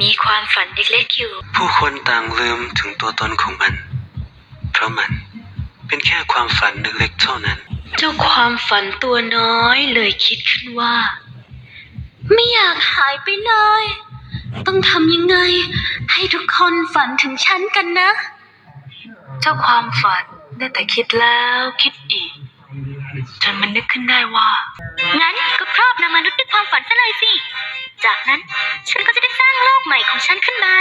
มีความฝันเล็กๆอยู่ ผู้คนต่างลืมถึงตัวตนของมัน เพราะมันเป็นแค่ความฝันเล็กๆเท่านั้น เจ้าความฝันตัวน้อยเลยคิดขึ้นว่า ไม่อยากหายไปเลย ต้องทำยังไง ให้ทุกคนฝันถึงฉันกันนะ เจ้าความฝันได้แต่คิดแล้วคิดอีกจนมันนึกขึ้นได้ว่า งั้นก็ครอบนำมนุษย์ด้วยความฝันซะเลยสิ จากนั้น ฉันก็จะได้สร้างโลกใหม่ของฉันขึ้นมา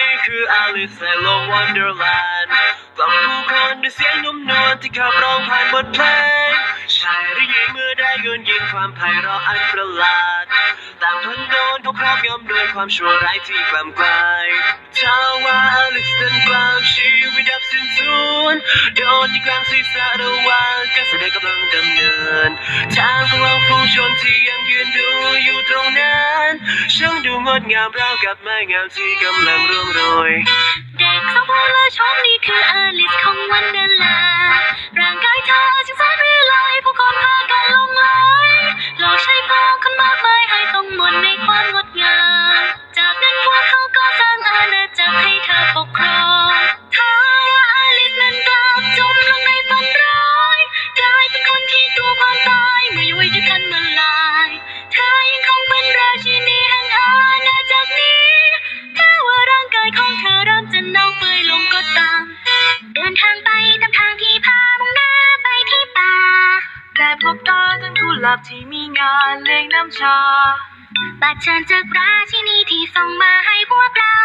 นี้คืออลิซในโลกวันเดอร์แลนด์กล่อมผู้คนด้วยเสียงนุ่มนวลที่ขับร้องผ่านบทเพลงชายหรือหญิงเมื่อได้ยืนยินความไพเราะอันประหลาดต่างทนโดนเขาครอบงำด้วยความชั่วร้ายที่กล้ำกลายถ้าว่าอลิซนั้นกลางชีวิตดับสิ้นสูญโดนยิงกลางศีรษะระหว่างการแสดงกำลังดำเนินทางของเราฝูงชนที่ยังยืนดู งดงามราวกับไม้งามที่กำลังร่วงโรยเด็กสาวผู้ลชมนี่คืออลิสของวันเดลนด์ร่างกายเธอช่างแสนวิไลผู้คนพากันลงไหลหลอกใช้พาคนมากมายให้ต้องหมดในความงดงาม จากนั้นพวกเขาก็สร้างอาณาจักรให้เธอปกครองถ้าว่าอลิสนั้นกลับจมลงในฝันร้ายกลายเป็นคนที่ตัวความตายเมื่อยุยจะคันมันลา หลาบที่มีงานเลี้ยงน้ำชา บัดเชิญจากราชินีที่ส่งมาให้พวกเรา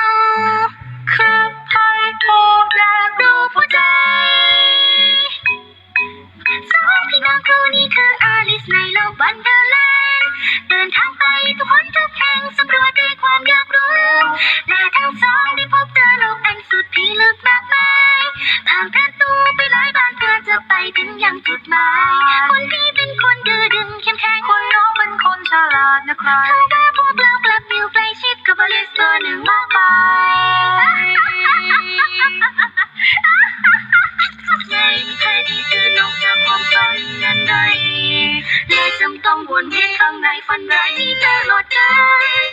คือไพ่โทแลกรูปหัวใจ ดนะครับทำให้พวกเรากลับมิวใกล้ชิดกับอลิสตัวหนึ่งมากมายในแท้ที่เธอนอกจากความฝันนั้นใดเลยจำต้องวนเวียนข้างในฝันร้ายนี้ตลอดได้